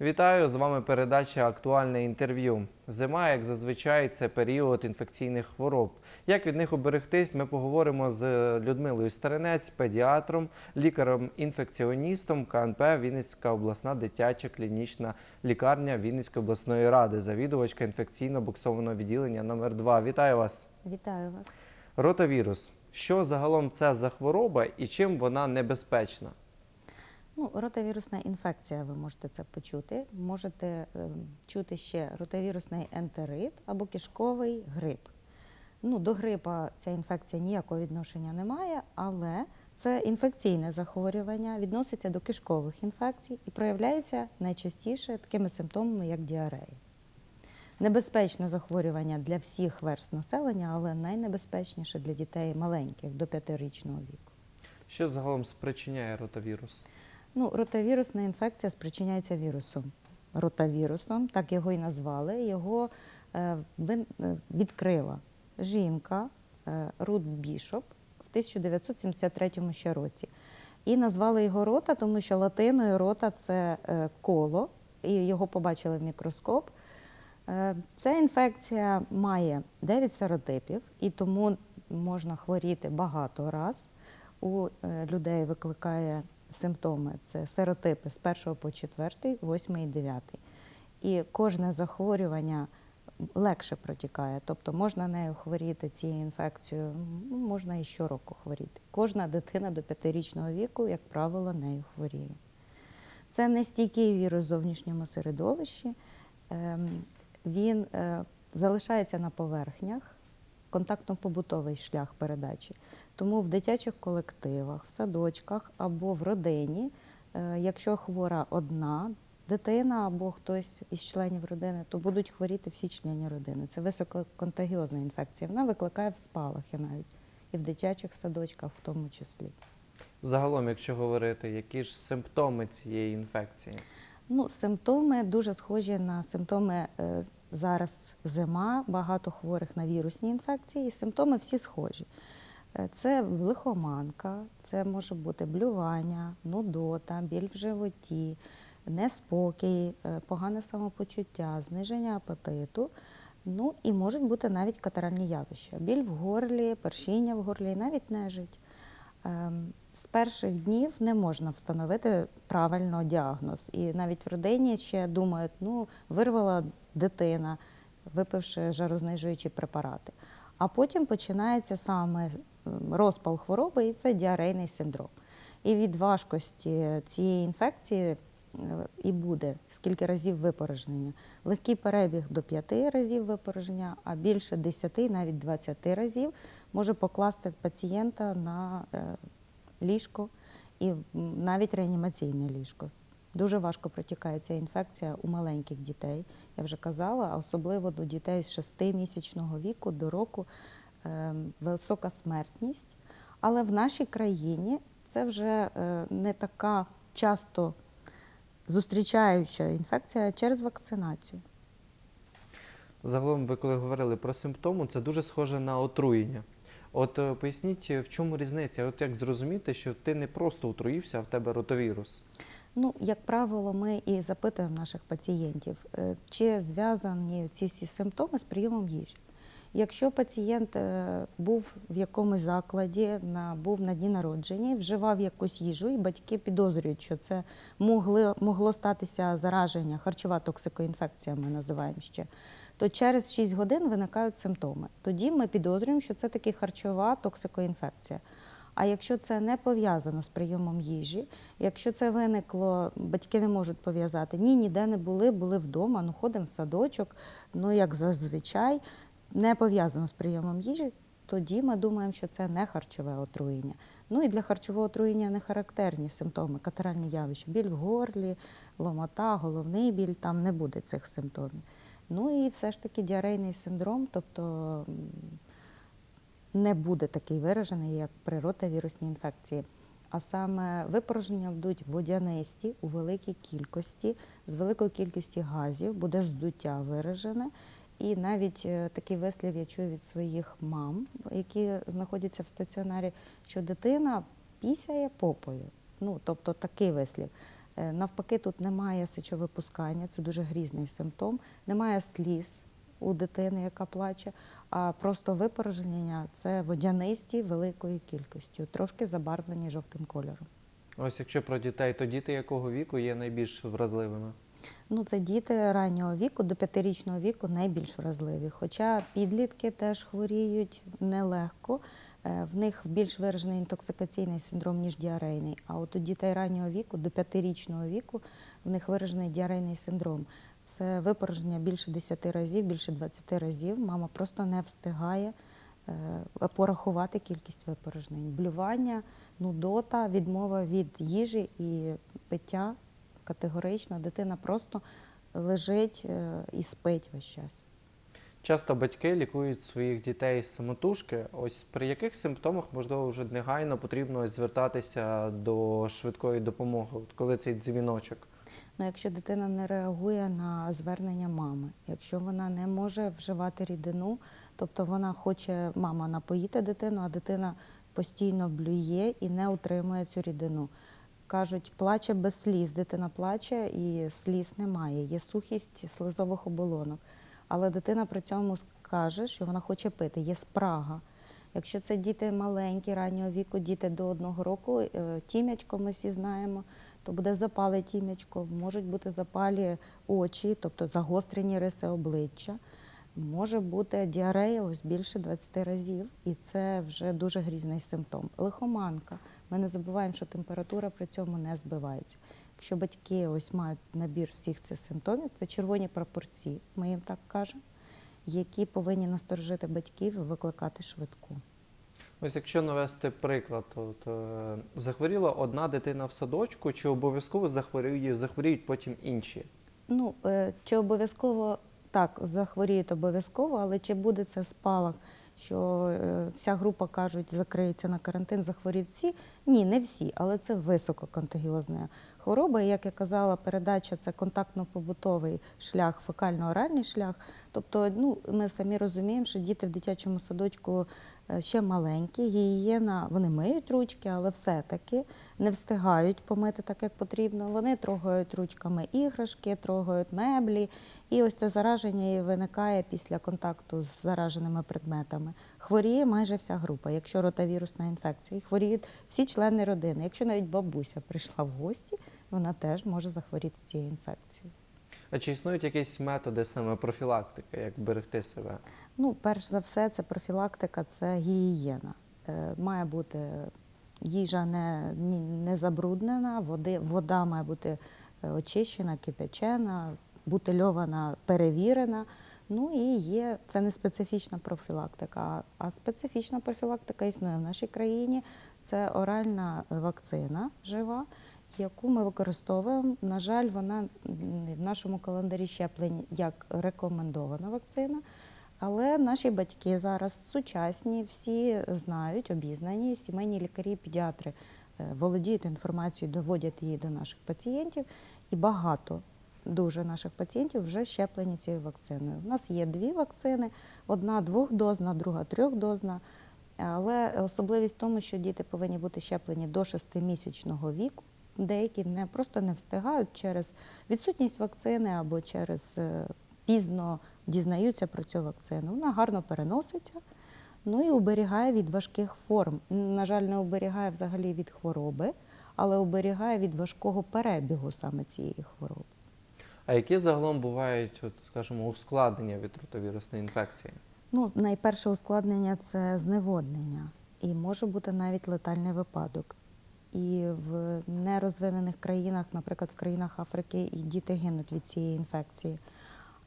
Вітаю з вами передача Актуальне інтерв'ю. Зима, як зазвичай, це період інфекційних хвороб. Як від них оберегтись, ми поговоримо з Людмилою Старинець, педіатром, лікарем-інфекціоністом КНП Вінницька обласна дитяча клінічна лікарня Вінницької обласної ради, завідувачка інфекційно-буксованого відділення номер 2 Вітаю вас. Вітаю вас. Ротавірус. Що загалом це за хвороба і чим вона небезпечна? Ну, ротавірусна інфекція, ви можете це почути. Можете е, чути ще ротавірусний ентерит або кишковий грип. Ну, до грипа ця інфекція ніякого відношення не має, але це інфекційне захворювання, відноситься до кишкових інфекцій і проявляється найчастіше такими симптомами, як діарея. Небезпечне захворювання для всіх верств населення, але найнебезпечніше для дітей маленьких до 5-річного віку. Що загалом спричиняє ротавірус? Ну, ротавірусна інфекція спричиняється вірусом. Ротавірусом, так його і назвали. Його е, е, відкрила жінка е, Рут Бішоп в 1973 ще році. І назвали його рота, тому що латиною рота це коло, і його побачили в мікроскоп. Ця інфекція має 9 серотипів, і тому можна хворіти багато раз. У людей викликає симптоми це серотипи з 1 по 4, 8 і 9. І кожне захворювання легше протікає. Тобто можна нею хворіти цією інфекцією, ну, можна і щороку хворіти. Кожна дитина до 5-річного віку, як правило, нею хворіє. Це не стійкий вірус в зовнішньому середовищі. Ем, Він е, залишається на поверхнях, контактно-побутовий шлях передачі. Тому в дитячих колективах, в садочках або в родині, е, якщо хвора одна дитина або хтось із членів родини, то будуть хворіти всі члени родини. Це висококонтагіозна інфекція. Вона викликає в спалахи навіть і в дитячих садочках в тому числі. Загалом, якщо говорити, які ж симптоми цієї інфекції? Ну, симптоми дуже схожі на симптоми е, зараз зима, багато хворих на вірусні інфекції. І симптоми всі схожі. Е, Це лихоманка, це може бути блювання, нудота, біль в животі, неспокій, е, погане самопочуття, зниження апетиту. Ну і можуть бути навіть катаральні явища. Біль в горлі, першіння в горлі, і навіть нежить. Ем, З перших днів не можна встановити правильно діагноз. І навіть в родині ще думають, ну, вирвала дитина, випивши жарознижуючі препарати. А потім починається саме ем, розпал хвороби, і це діарейний синдром. І від важкості цієї інфекції е, і буде скільки разів випорожнення. Легкий перебіг до 5 разів випорожнення, а більше 10, навіть 20 разів може покласти пацієнта на е, ліжко і навіть реанімаційне ліжко. Дуже важко протікає ця інфекція у маленьких дітей, я вже казала, особливо до дітей з 6-місячного віку до року е, висока смертність. Але в нашій країні це вже е, не така часто зустрічаюча інфекція через вакцинацію. Загалом, ви коли говорили про симптоми, це дуже схоже на отруєння. От е, поясніть, в чому різниця? От як зрозуміти, що ти не просто отруївся, а в тебе ротавірус? Ну, як правило, ми і запитуємо наших пацієнтів, е, чи зв'язані ці всі симптоми з прийомом їжі. Якщо пацієнт е, був в якомусь закладі, був на дні народження, вживав якусь їжу, і батьки підозрюють, що це могли, могло статися зараження, харчова токсикоінфекція, ми називаємо ще, то через 6 годин виникають симптоми. Тоді ми підозрюємо, що це таки харчова токсикоінфекція. А якщо це не пов'язано з прийомом їжі, якщо це виникло, батьки не можуть пов'язати, ні, ніде не були, були вдома, ну ходимо в садочок, ну як зазвичай, не пов'язано з прийомом їжі, тоді ми думаємо, що це не харчове отруєння. Ну і для харчового отруєння не характерні симптоми, катаральні явища, біль в горлі, ломота, головний біль, там не буде цих симптомів. Ну і все ж таки діарейний синдром, тобто не буде такий виражений, як при ротавірусній інфекції. А саме випорожнення будуть водянисті у великій кількості, з великою кількістю газів, буде здуття виражене. І навіть е, такий вислів я чую від своїх мам, які знаходяться в стаціонарі, що дитина пісяє попою. Ну, тобто такий вислів. Е, Навпаки, тут немає сечовипускання, це дуже грізний симптом, немає сліз у дитини, яка плаче, а просто випорожнення це водянисті великою кількістю, трошки забарвлені жовтим кольором. Ось якщо про дітей, то діти якого віку є найбільш вразливими? Ну, це діти раннього віку, до п'ятирічного віку найбільш вразливі. Хоча підлітки теж хворіють нелегко. Е, В них більш виражений інтоксикаційний синдром, ніж діарейний. А от у дітей раннього віку, до п'ятирічного віку, в них виражений діарейний синдром. Це випорожнення більше 10 разів, більше 20 разів. Мама просто не встигає е, порахувати кількість випорожнень. Блювання, нудота, відмова від їжі і пиття категорично. Дитина просто лежить е, і спить весь час. Часто батьки лікують своїх дітей самотужки. Ось при яких симптомах можливо вже негайно потрібно звертатися до швидкої допомоги, коли цей дзвіночок? Ну, якщо дитина не реагує на звернення мами, якщо вона не може вживати рідину, тобто вона хоче мама напоїти дитину, а дитина постійно блює і не утримує цю рідину. Кажуть, плаче без сліз, дитина плаче і сліз немає, є сухість слизових оболонок. Але дитина при цьому скаже, що вона хоче пити, є спрага. Якщо це діти маленькі, раннього віку, діти до одного року, е, тім'ячко ми всі знаємо, то буде запале тім'ячко, можуть бути запалі очі, тобто загострені риси обличчя. Може бути діарея ось більше 20 разів, і це вже дуже грізний симптом. Лихоманка. Ми не забуваємо, що температура при цьому не збивається. Якщо батьки ось мають набір всіх цих симптомів, це червоні прапорці, ми їм так кажемо, які повинні насторожити батьків і викликати швидку. Ось якщо навести приклад, от, е, захворіла одна дитина в садочку, чи обов'язково захворіють, захворіють потім інші? Ну, е, чи обов'язково так, захворіють обов'язково, але чи буде це спалах, що е, вся група кажуть, закриється на карантин, захворіють всі? Ні, не всі, але це висококонтагіозна хвороба. Як я казала, передача це контактно-побутовий шлях, фекально-оральний шлях. Тобто, ну, ми самі розуміємо, що діти в дитячому садочку е, ще маленькі, гігієна, вони миють ручки, але все-таки не встигають помити так, як потрібно. Вони трогають ручками іграшки, трогають меблі. І ось це зараження і виникає після контакту з зараженими предметами. Хворіє майже вся група, якщо ротавірусна інфекція. І хворіють всі члени родини. Якщо навіть бабуся прийшла в гості, вона теж може захворіти цією інфекцією. А чи існують якісь методи саме профілактики, як берегти себе? Ну, перш за все, це профілактика, це гігієна. Е, має бути їжа не, не забруднена, води, вода має бути е, очищена, кипячена, бутильована, перевірена. Ну і є це не специфічна профілактика, а- специфічна профілактика існує в нашій країні. Це оральна вакцина жива, яку ми використовуємо. На жаль, вона в нашому календарі щеплень як рекомендована вакцина. Але наші батьки зараз сучасні, всі знають, обізнані, сімейні лікарі, педіатри е, володіють інформацією, доводять її до наших пацієнтів, і багато дуже наших пацієнтів вже щеплені цією вакциною. У нас є дві вакцини: одна двохдозна, друга трьохдозна. Але особливість в тому, що діти повинні бути щеплені до 6-місячного віку. Деякі не просто не встигають через відсутність вакцини або через е, пізно дізнаються про цю вакцину. Вона гарно переноситься, ну і уберігає від важких форм. На жаль, не уберігає взагалі від хвороби, але уберігає від важкого перебігу саме цієї хвороби. А які загалом бувають, от, скажімо, ускладнення від ротовірусної інфекції? Ну, найперше ускладнення це зневоднення, і може бути навіть летальний випадок. І в нерозвинених країнах, наприклад, в країнах Африки, і діти гинуть від цієї інфекції.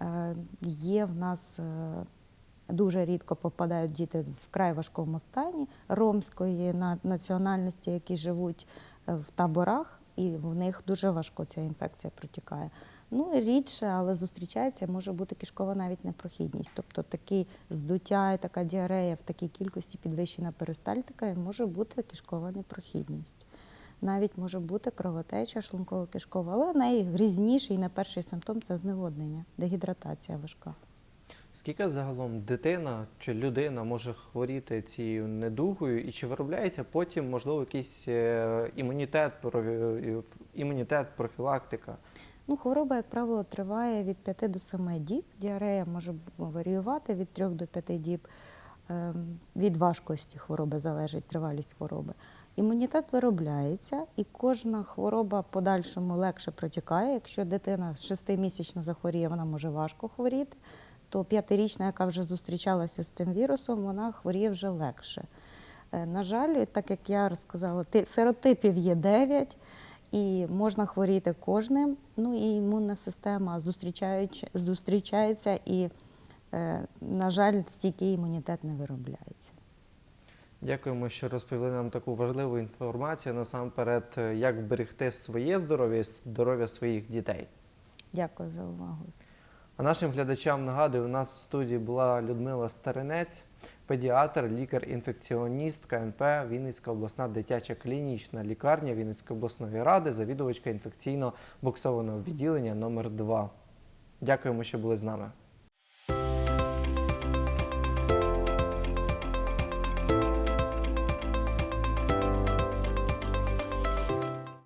Е, Є в нас е, дуже рідко попадають діти в вкрай важкому стані ромської на- національності, які живуть е, в таборах, і в них дуже важко ця інфекція протікає. Ну і рідше, але зустрічається, може бути кишкова навіть непрохідність. Тобто такі здуття і така діарея в такій кількості підвищена перистальтика, може бути кишкова непрохідність. Навіть може бути кровотеча шлунково-кишкова, але найгрізніший і не перший симптом це зневоднення, дегідратація важка. Скільки загалом дитина чи людина може хворіти цією недугою, і чи виробляється потім, можливо, якийсь е, імунітет, імунітет, профілактика? Ну, хвороба, як правило, триває від 5 до 7 діб. Діарея може варіювати від 3 до 5 діб. Ем, Від важкості хвороби залежить тривалість хвороби. Імунітет виробляється, і кожна хвороба подальшому легше протікає. Якщо дитина 6-місячна захворіє, вона може важко хворіти, то п'ятирічна, яка вже зустрічалася з цим вірусом, вона хворіє вже легше. Е, На жаль, так як я розказала, ти- серотипів є 9, і можна хворіти кожним. Ну і імунна система зустрічається, і, е, на жаль, стійкий імунітет не виробляється. Дякуємо, що розповіли нам таку важливу інформацію. Насамперед, е, як вберегти своє здоров'я здоров'я своїх дітей. Дякую за увагу. А нашим глядачам нагадую, у нас в студії була Людмила Старинець, педіатр, лікар-інфекціоніст КНП, Вінницька обласна дитяча клінічна лікарня Вінницької обласної ради, завідувачка інфекційно боксованого відділення номер 2 Дякуємо, що були з нами.